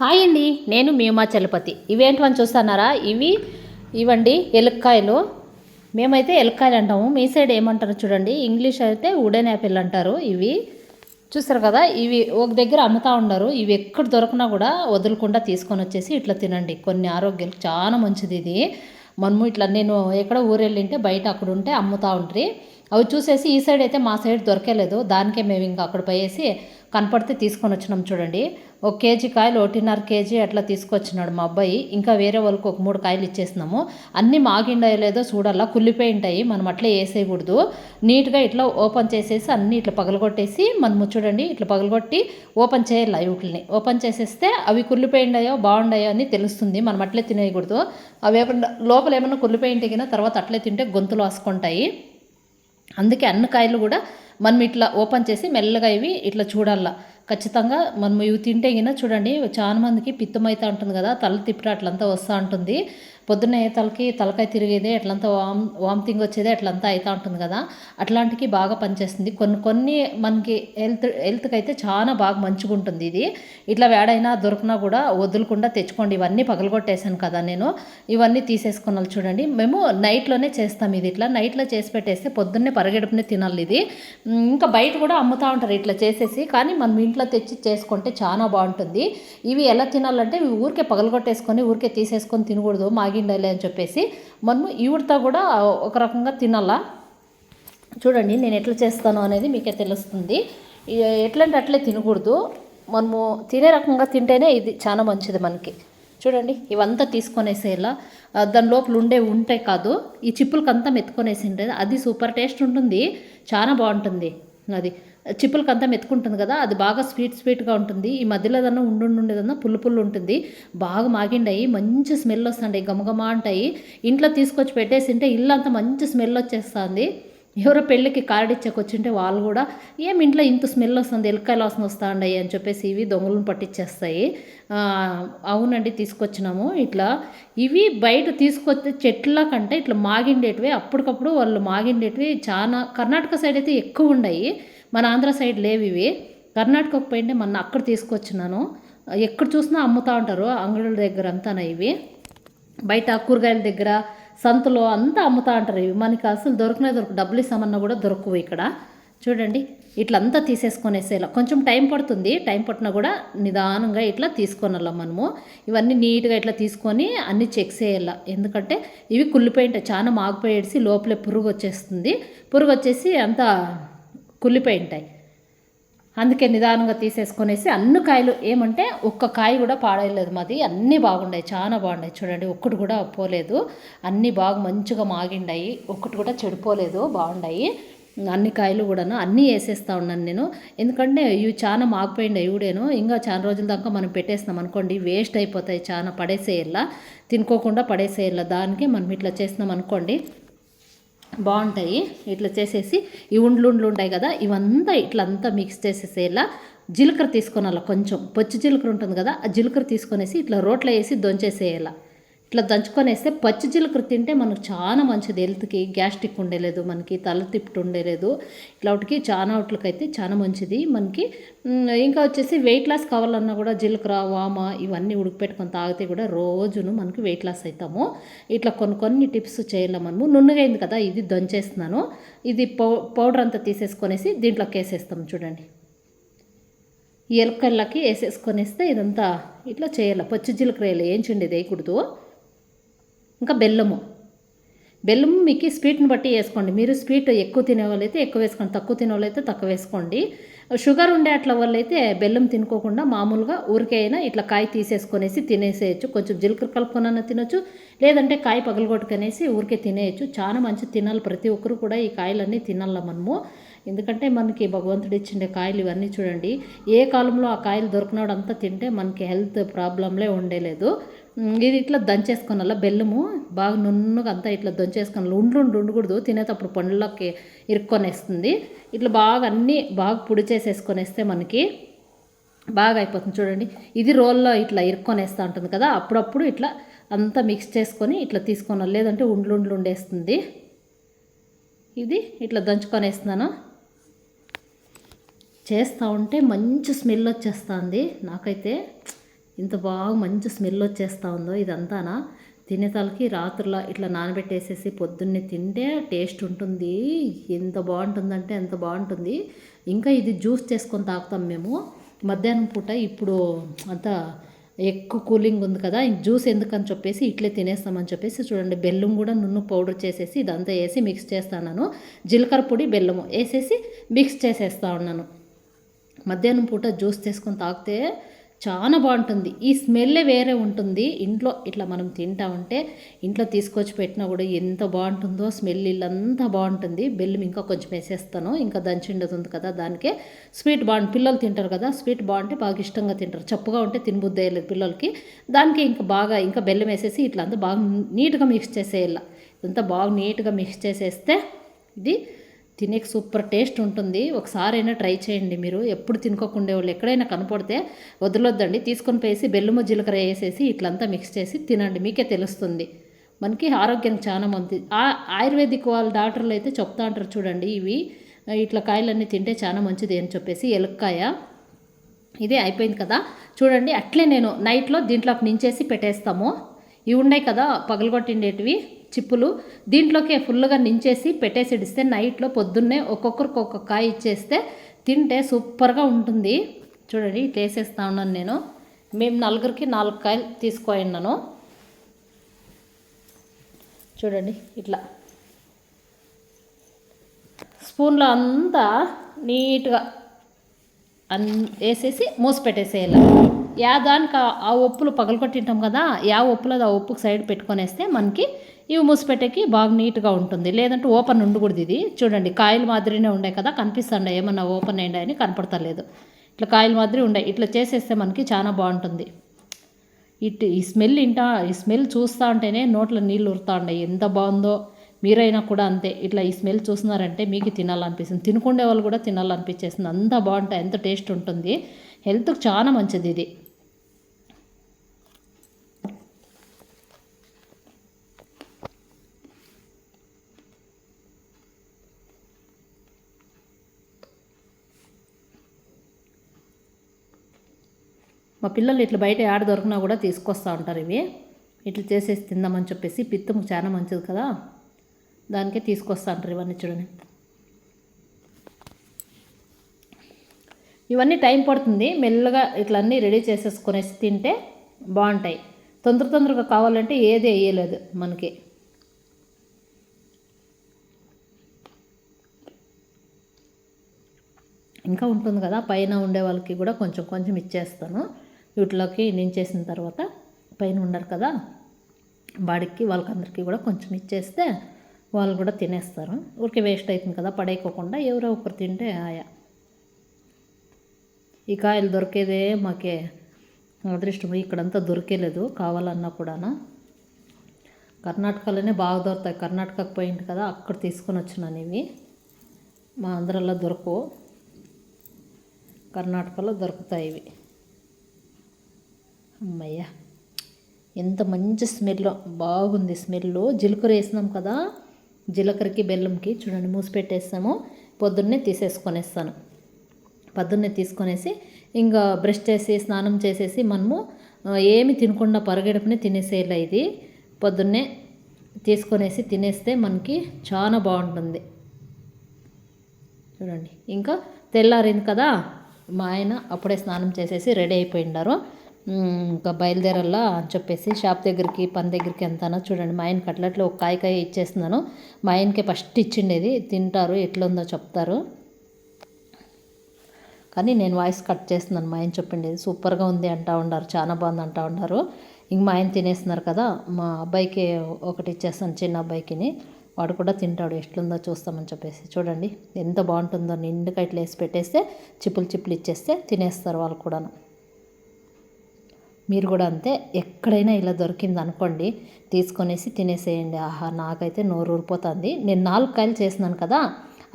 Hi అండి నేను మీమా చలపతి. ఇవేంటివని చూస్తున్నారా? ఇవి ఇవండి ఎలుక్కాయలు. మేమైతే ఎలుక్కాయలు అంటాము. మీ సైడ్ ఏమంటారు చూడండి. ఇంగ్లీష్ అయితే ఉడెన్ యాపిల్ అంటారు ఇవి. చూసారు కదా ఇవి ఒక దగ్గర అమ్ముతా ఉండరు. ఇవి ఎక్కడ దొరికినా కూడా వదలకుండా తీసుకొని వచ్చేసి ఇట్లా తినండి. కొన్ని ఆరోగ్యాలకు చాలా మంచిది ఇది. మనము ఇట్లా నేను ఎక్కడ ఊరెళ్ళింటే బయట అక్కడ ఉంటే అమ్ముతా ఉంటారు అవి చూసేసి ఈ సైడ్ అయితే మా సైడ్ దొరకలేదు. దానికే మేము ఇంకా అక్కడ పోయేసి కనపడితే తీసుకొని వచ్చినాం చూడండి. ఒక కేజీ కాయలు ఒకటిన్నర కేజీ అట్లా తీసుకొచ్చినాడు మా అబ్బాయి. ఇంకా వేరే వాళ్ళకి ఒక మూడు కాయలు ఇచ్చేసినాము. అన్నీ మాగిండాయో లేదో చూడాలా కుళ్ళిపోయి ఉంటాయి. మనం అట్లే వేసేయకూడదు. నీట్గా ఇట్లా ఓపెన్ చేసేసి అన్నీ ఇట్లా పగలగొట్టేసి మనము చూడండి ఇట్లా పగలగొట్టి ఓపెన్ చేయాలి వీటిని ఓపెన్ చేసేస్తే అవి కుళ్ళిపోయిండాయో బాగుండాయో అని తెలుస్తుంది. మనం అట్లే తినేయకూడదు. అవి లోపల ఏమన్నా కుళ్ళిపోయి ఉంటే తర్వాత అట్లే తింటే గొంతులు వాసుకుంటాయి అందుకే అన్ని కాయలు కూడా మనం ఇట్లా ఓపెన్ చేసి మెల్లగా ఇవి ఇట్లా చూడాలా. ఖచ్చితంగా మనం ఇవి తింటే గిన చూడండి చాలా మందికి పిత్తమైతే ఉంటుంది కదా తల తిప్పట అట్లంతా వస్తూ ఉంటుంది. పొద్దున్నే తలకి తలకాయ తిరిగేది ఎట్లంతా వామ్ వామిటింగ్ వచ్చేది అట్లంతా అవుతూ ఉంటుంది కదా. అట్లాంటికి బాగా పనిచేస్తుంది. కొన్ని కొన్ని మనకి హెల్త్ హెల్త్కి అయితే చాలా బాగా మంచిగా ఉంటుంది ఇది. ఇట్లా వేడైనా దొరికినా కూడా వదులకుండా తెచ్చుకోండి. ఇవన్నీ పగలగొట్టేశాను కదా నేను. ఇవన్నీ తీసేసుకున్నాను చూడండి. మేము నైట్లోనే చేస్తాం ఇది ఇట్లా. నైట్లో చేసి పెట్టేస్తే పొద్దున్నే పరిగెడుపునే తినాలి ఇది. ఇంకా బయట కూడా అమ్ముతూ ఉంటారు ఇట్లా చేసేసి. కానీ మనం ఇంట్లో తెచ్చి చేసుకుంటే చాలా బాగుంటుంది. ఇవి ఎలా తినాలంటే ఇవి ఊరికే పగలగొట్టేసుకొని ఊరికే తీసేసుకొని తినకూడదు. మాగిండాలి అని చెప్పేసి మనము ఈవిడతో కూడా ఒక రకంగా తినాలా? చూడండి నేను ఎట్లా చేస్తాను అనేది మీకే తెలుస్తుంది. ఎట్లంటే అట్లే తినకూడదు. మనము తినే రకంగా తింటేనే ఇది చాలా మంచిది మనకి. చూడండి ఇవంతా తీసుకొనేసేలా. దాని లోపల ఉండే ఉంటాయి కాదు ఈ చిప్పులకంతా మెత్తుకొనేసి ఉంటుంది అది సూపర్ టేస్ట్ ఉంటుంది. చాలా బాగుంటుంది. అది చిప్పులకి అంతా మెత్తుకుంటుంది కదా అది బాగా స్వీట్ స్వీట్గా ఉంటుంది. ఈ మధ్యలో ఏదన్నా ఉండి పుల్లు పుల్లు ఉంటుంది. బాగా మాగిండాయి మంచి స్మెల్ వస్తుంటాయి గమగమ అంటాయి. ఇంట్లో తీసుకొచ్చి పెట్టేసింటే ఇల్లు అంతా మంచి స్మెల్ వచ్చేస్తుంది. ఎవరో పెళ్ళికి కార్డు ఇచ్చాక వాళ్ళు కూడా ఏం ఇంట్లో ఇంత స్మెల్ వస్తుంది ఎలకాయల వాసన వస్తా అని చెప్పేసి ఇవి దొంగలను పట్టించేస్తాయి అవునండి తీసుకొచ్చినాము ఇట్లా. ఇవి బయట తీసుకొచ్చే చెట్ల కంటే ఇట్లా మాగిండేటివి. అప్పటికప్పుడు వాళ్ళు మాగిండేటివి చాలా కర్ణాటక సైడ్ అయితే ఎక్కువ ఉన్నాయి మన ఆంధ్ర సైడ్ లేవు ఇవి. కర్ణాటకకు పోయింటే మొన్న అక్కడ తీసుకొచ్చినాను. ఎక్కడ చూసినా అమ్ముతూ ఉంటారు అంగడుల దగ్గర అంతానా ఇవి. బయట కూరగాయల దగ్గర సంతలో అంతా అమ్ముతా అంటారు. ఇవి మనకి అసలు దొరికినా దొరకు డబ్బులు ఇస్తామన్నా కూడా దొరకవు ఇక్కడ. చూడండి ఇట్లా అంతా తీసేసుకొనేసేలా కొంచెం టైం పడుతుంది. టైం పట్టినా కూడా నిదానంగా ఇట్లా తీసుకొనాల మనము. ఇవన్నీ నీట్గా ఇట్లా తీసుకొని అన్నీ చెక్ చేయాల. ఎందుకంటే ఇవి కుళ్ళిపోయి ఉంటాయి చాలా మాగిపోయేసి లోపలే పురుగు వచ్చేస్తుంది. పురుగు వచ్చేసి అంతా కుళ్ళిపోయి ఉంటాయి అందుకే నిదానంగా తీసేసుకొనేసి అన్ని కాయలు ఏమంటే ఒక్క కాయ కూడా పాడేయలేదు మాది. అన్నీ బాగున్నాయి చాలా బాగున్నాయి. చూడండి ఒక్కటి కూడా పోలేదు. అన్నీ బాగా మంచిగా మాగిండాయి. ఒక్కటి కూడా చెడిపోలేదు బాగున్నాయి అన్ని కాయలు కూడాను అన్నీ వేసేస్తా ఉన్నాను నేను. ఎందుకంటే ఇవి చాలా మాగిపోయింది ఇవిడేను ఇంకా చాలా రోజుల దాకా మనం పెట్టేస్తాం అనుకోండి వేస్ట్ అయిపోతాయి చాలా పడేసేయాల తినుకోకుండా పడేసేయాల దానికి మనం ఇట్లా చేసినాం అనుకోండి బాగుంటాయి. ఇట్లా చేసేసి ఈ ఉండ్లు ఉండ్లు ఉంటాయి కదా ఇవంతా ఇట్లా అంతా మిక్స్ చేసేసేలా జీలకర్ర తీసుకొనాల కొంచెం. పచ్చి జీలకర్ర ఉంటుంది కదా ఆ జీలకర్ర తీసుకొనేసి ఇట్లా రోట్లో వేసి దొంచేసేయాల. ఇట్లా దంచుకొనేస్తే పచ్చి జీలకర్ర తింటే మనకు చాలా మంచిది. హెల్త్కి గ్యాస్ట్రిక్ ఉండేలేదు మనకి తల తిప్పి ఉండేలేదు. ఇట్లా వాటికి చాలా వాటికైతే చాలా మంచిది మనకి. ఇంకా వచ్చేసి వెయిట్ లాస్ కావాలన్నా కూడా జీలకర్ర వామ ఇవన్నీ ఉడికిపెట్టుకొని తాగితే కూడా రోజును మనకి వెయిట్ లాస్ అవుతాము ఇట్లా కొన్ని కొన్ని టిప్స్ చేయాలి మనము. నున్నగైంది అయింది కదా ఇది దంచేస్తున్నాను. ఇది పౌ పౌడర్ అంతా తీసేసుకొనేసి దీంట్లోకి వేసేస్తాం చూడండి. ఈ ఎలకల్లకి వేసేసుకొనేస్తే ఇదంతా ఇట్లా చేయాలి. పచ్చి జీలకర్ర వేయాలి ఏం చిండేది వేయకూడదు. ఇంకా బెల్లము. బెల్లం మీకు స్వీట్ని బట్టి వేసుకోండి. మీరు స్వీట్ ఎక్కువ తినే వాళ్ళైతే ఎక్కువ వేసుకోండి. తక్కువ తినే వాళ్ళైతే తక్కువ వేసుకోండి. షుగర్ ఉండే అట్ల వాళ్ళైతే బెల్లం తినుకోకుండా మామూలుగా ఊరికే అయినా ఇట్లా కాయ తీసేసుకొనేసి తినేసేయచ్చు. కొంచెం జీలకర్ర కలుపుకొనన్నా తినొచ్చు. లేదంటే కాయ పగలగొట్టుకనేసి ఊరికే తినేయచ్చు. చాలా మంచి తినాలి. ప్రతి ఒక్కరు కూడా ఈ కాయలన్నీ తినాల మనము. ఎందుకంటే మనకి భగవంతుడు ఇచ్చిండే కాయలు ఇవన్నీ చూడండి. ఏ కాలంలో ఆ కాయలు దొరికినాడంతా తింటే మనకి హెల్త్ ప్రాబ్లంలే ఉండేలేదు. ఇది ఇట్లా దంచేసుకోనాల బెల్లము. బాగా నున్నుగా అంతా ఇట్లా దంచేసుకున్న ఉండ్లు ఉండకూడదు. తినేటప్పుడు పండ్లకి ఇరుక్కొనేస్తుంది. ఇట్లా బాగా అన్నీ బాగా పొడి చేసేసుకొనేస్తే మనకి బాగా అయిపోతుంది. చూడండి ఇది రోల్లో ఇట్లా ఇరుక్కొనేస్తూ ఉంటుంది కదా అప్పుడప్పుడు ఇట్లా అంతా మిక్స్ చేసుకొని ఇట్లా తీసుకోనాలి లేదంటే ఉండ్లు ఉండ్లు ఉండేస్తుంది. ఇది ఇట్లా దంచుకొనేస్తున్నాను. చేస్తూ ఉంటే మంచి స్మెల్ వచ్చేస్తుంది నాకైతే. ఇంత బాగా మంచి స్మెల్ వచ్చేస్తూ ఉందో ఇదంతానా? తినేతలకి రాత్రిలో ఇట్లా నానబెట్టేసేసి పొద్దున్నే తింటే టేస్ట్ ఉంటుంది. ఎంత బాగుంటుందంటే ఎంత బాగుంటుంది. ఇంకా ఇది జ్యూస్ చేసుకొని తాగుతాం మేము. మధ్యాహ్నం పూట ఇప్పుడు అంతా ఎక్కువ కూలింగ్ ఉంది కదా జ్యూస్ ఎందుకని చెప్పేసి ఇట్లే తినేస్తామని చెప్పేసి చూడండి బెల్లం కూడా నున్ను పౌడర్ చేసేసి ఇదంతా వేసి మిక్స్ చేస్తాను జీలకర్ర పొడి బెల్లము వేసేసి మిక్స్ చేసేస్తా ఉన్నాను. మధ్యాహ్నం పూట జ్యూస్ చేసుకొని తాగితే చాలా బాగుంటుంది. ఈ స్మెల్లే వేరే ఉంటుంది. ఇంట్లో ఇట్లా మనం తింటా ఉంటే ఇంట్లో తీసుకొచ్చి పెట్టినా కూడా ఎంత బాగుంటుందో స్మెల్ ఇల్లంతా బాగుంటుంది. బెల్లం ఇంకా కొంచెం వేసేస్తాను. ఇంకా దంచిండదు ఉంది కదా దానికే స్వీట్ బాగుంటుంది పిల్లలు తింటారు కదా స్వీట్ బాగుంటే బాగా ఇష్టంగా తింటారు. చప్పుగా ఉంటే తినబుద్ధి అయ్యలేదు పిల్లలకి. దానికి ఇంకా బాగా ఇంకా బెల్లం వేసేసి ఇట్లా అంతా బాగా నీట్గా మిక్స్ చేసేయాల. ఇదంతా బాగా నీట్గా మిక్స్ చేసేస్తే ఇది తినేకి సూపర్ టేస్ట్ ఉంటుంది. ఒకసారి అయినా ట్రై చేయండి మీరు. ఎప్పుడు తినుకోకుండా వాళ్ళు ఎక్కడైనా కనపడితే వదలొద్దండి. తీసుకొని పోయేసి బెల్లము జీలకర్ర వేసేసి ఇట్లంతా మిక్స్ చేసి తినండి. మీకే తెలుస్తుంది. మనకి ఆరోగ్యం చాలా మంది ఆయుర్వేదిక్ వాళ్ళ డాక్టర్లు అయితే చెప్తా అంటారు చూడండి. ఇవి ఇట్లా కాయలన్నీ తింటే చాలా మంచిది అని చెప్పేసి ఎలక్కాయ. ఇదే అయిపోయింది కదా. చూడండి అట్లే నేను నైట్లో దీంట్లోకి నించేసి పెట్టేస్తాము. ఇవి ఉన్నాయి కదా పగలగొట్టిండేటివి. చిప్పులు దీంట్లోకే ఫుల్గా నించేసి పెట్టేసి ఇడిస్తే నైట్లో పొద్దున్నే ఒక్కొక్కరికి ఒక్కొక్క కాయ ఇచ్చేస్తే తింటే సూపర్గా ఉంటుంది. చూడండి ఇట్లా వేసేస్తా ఉన్నాను నేను. మేము నలుగురికి నాలుగు కాయలు తీసుకోన్నాను చూడండి ఇట్లా. స్పూన్లో అంతా నీట్గా అన్ వేసేసి మూసి పెట్టేసేయాలి. యా దానికి ఆ ఒప్పులు పగలకొట్టింటాం కదా యా ఒప్పులో ఆ ఒప్పుకు సైడ్ పెట్టుకొనేస్తే మనకి ఇవి మూసిపెట్టేకి బాగా నీట్గా ఉంటుంది. లేదంటే ఓపెన్ ఉండకూడదు ఇది. చూడండి కాయలు మాదిరినే ఉండే కదా కనిపిస్తుండే ఏమన్నా ఓపెన్ అయ్యిండే అని కనపడతలేదు. ఇట్లా కాయలు మాదిరి ఉండే ఇట్లా చేసేస్తే మనకి చాలా బాగుంటుంది. ఇట్ ఈ స్మెల్ ఇంటా ఈ స్మెల్ చూస్తూ ఉంటేనే నోట్లో నీళ్ళు ఉరుతూ ఉండే ఎంత బాగుందో మీరైనా కూడా అంతే. ఇట్లా ఈ స్మెల్ చూస్తున్నారంటే మీకు తినాలనిపిస్తుంది. తినుకుండే వాళ్ళు కూడా తినాలనిపించేస్తుంది అంత బాగుంటాయి. ఎంత టేస్ట్ ఉంటుంది. హెల్త్కి చాలా మంచిది ఇది. మా పిల్లలు ఇట్లా బయట ఆడ దొరికినా కూడా తీసుకొస్తూ ఉంటారు ఇవి. ఇట్లా చేసేసి తిందామని చెప్పేసి పిత్తము చాలా మంచిది కదా. దానికే తీసుకొస్తా ఉంటారు ఇవన్నీ చూడండి. ఇవన్నీ టైం పడుతుంది. మెల్లగా ఇట్లా అన్నీ రెడీ చేసేసుకునేసి తింటే బాగుంటాయి. తొందర తొందరగా కావాలంటే ఏది వేయలేదు మనకి. ఇంకా ఉంటుంది కదా పైన ఉండే వాళ్ళకి కూడా కొంచెం కొంచెం ఇచ్చేస్తాను. వీటిలోకి నించేసిన తర్వాత పైన ఉండరు కదా బాడికి వాళ్ళకందరికీ కూడా కొంచెం ఇచ్చేస్తే వాళ్ళు కూడా తినేస్తారు. ఊరికే వేస్ట్ అవుతుంది కదా పడేయకోకుండా ఎవరో ఒకరు తింటే ఆయా. ఈ కాయలు దొరికేదే మాకే అదృష్టం. ఇక్కడంతా దొరికేలేదు కావాలన్నా కూడా కర్ణాటకలోనే బాగా దొరుకుతాయి. కర్ణాటకకు పోయింది కదా అక్కడ తీసుకొని వచ్చినాను ఇవి మా ఆంధ్రాలో దొరకవు. కర్ణాటకలో దొరుకుతాయి ఇవి. అమ్మయ్య ఎంత మంచి స్మెల్ బాగుంది స్మెల్ జీలకర్ర వేసినాం కదా జీలకర్రకి బెల్లంకి చూడండి మూసి పెట్టేస్తాము పొద్దున్నే తీసేసుకొనేస్తాను. పొద్దున్నే తీసుకొనేసి ఇంకా బ్రష్ చేసి స్నానం చేసేసి మనము ఏమి తినకుండా పరగడుపునే తినేసేయాలి ఇది. పొద్దున్నే తీసుకొనేసి తినేస్తే మనకి చాలా బాగుంటుంది. చూడండి ఇంకా తెల్లారింది కదా మా ఆయన అప్పుడే స్నానం చేసేసి రెడీ అయిపోయినారు ఇంకా బయలుదేరాలా అని చెప్పేసి షాప్ దగ్గరికి పని దగ్గరికి ఎంతనో చూడండి మా ఆయన కట్లట్లో ఒక కాయకాయ ఇచ్చేస్తున్నాను. మా ఆయనకే ఫస్ట్ ఇచ్చిండేది. తింటారు ఎట్లుందో చెప్తారు. కానీ నేను వాయిస్ కట్ చేస్తున్నాను. మా ఆయన చెప్పిండేది సూపర్గా ఉంది అంటా ఉన్నారు చాలా బాగుంది అంటా ఉన్నారు. ఇంక మా ఆయన తినేస్తున్నారు కదా మా అబ్బాయికి ఒకటి ఇచ్చేస్తాను చిన్న అబ్బాయికిని. వాడు కూడా తింటాడు ఎట్లుందో చూస్తామని చెప్పేసి. చూడండి ఎంత బాగుంటుందో నిండుగా ఇట్లా వేసి పెట్టేస్తే చిప్పులు చిప్పులు ఇచ్చేస్తే తినేస్తారు వాళ్ళు కూడాను. మీరు కూడా అంతే. ఎక్కడైనా ఇలా దొరికింది అనుకోండి తీసుకొనేసి తినేసేయండి. ఆహా నాకైతే నోరు ఊరిపోతుంది. నేను నాలుగు కాయలు చేసినాను కదా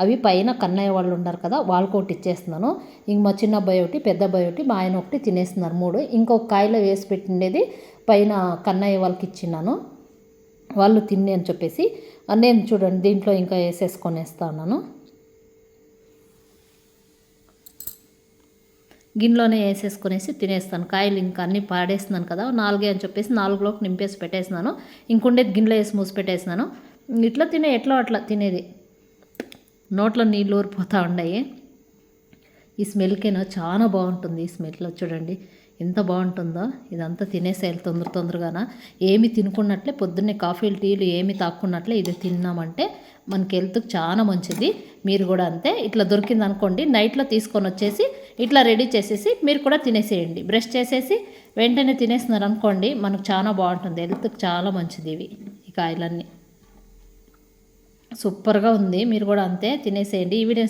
అవి పైన కన్నయ్య వాళ్ళు ఉన్నారు కదా వాళ్ళకి ఒకటి ఇచ్చేస్తున్నాను. ఇంక మా చిన్న అబ్బాయి ఒకటి పెద్ద అబ్బాయి ఒకటి మా ఆయన ఒకటి తినేస్తున్నారు మూడు. ఇంకొక కాయలో వేసి పెట్టిండేది పైన కన్నయ్య వాళ్ళకి ఇచ్చినాను వాళ్ళు తిండి అని చెప్పేసి నేను చూడండి దీంట్లో ఇంకా వేసేసుకొనేస్తా ఉన్నాను. గిన్నెలోనే వేసేసుకునేసి తినేస్తాను. కాయలు ఇంకా అన్నీ పాడేస్తున్నాను కదా నాలుగే అని చెప్పేసి నాలుగులోకి నింపేసి పెట్టేసినాను ఇంకుండేది గిన్నెలో వేసి మూసి పెట్టేసినాను ఇట్లా తినే ఎట్లా అట్లా తినేది. నోట్లో నీళ్ళు ఊరిపోతూ ఉన్నాయి ఈ స్మెల్కేనా? చాలా బాగుంటుంది ఈ స్మెల్లో చూడండి. ఎంత బాగుంటుందో ఇదంతా తినేసేయాలి తొందర తొందరగాన. ఏమి తినుకున్నట్లే పొద్దున్నే కాఫీలు టీలు ఏమి తాక్కున్నట్లే ఇది తిన్నామంటే మనకి హెల్త్కి చాలా మంచిది. మీరు కూడా అంతే. ఇట్లా దొరికింది అనుకోండి నైట్లో తీసుకొని వచ్చేసి ఇట్లా రెడీ చేసేసి మీరు కూడా తినేసేయండి. బ్రష్ చేసేసి వెంటనే తినేస్తున్నారు అనుకోండి మనకు చాలా బాగుంటుంది. హెల్త్కి చాలా మంచిది ఇవి ఈ కాయలన్నీ. సూపర్గా ఉంది. మీరు కూడా అంతే తినేసేయండి. ఈ వీడియో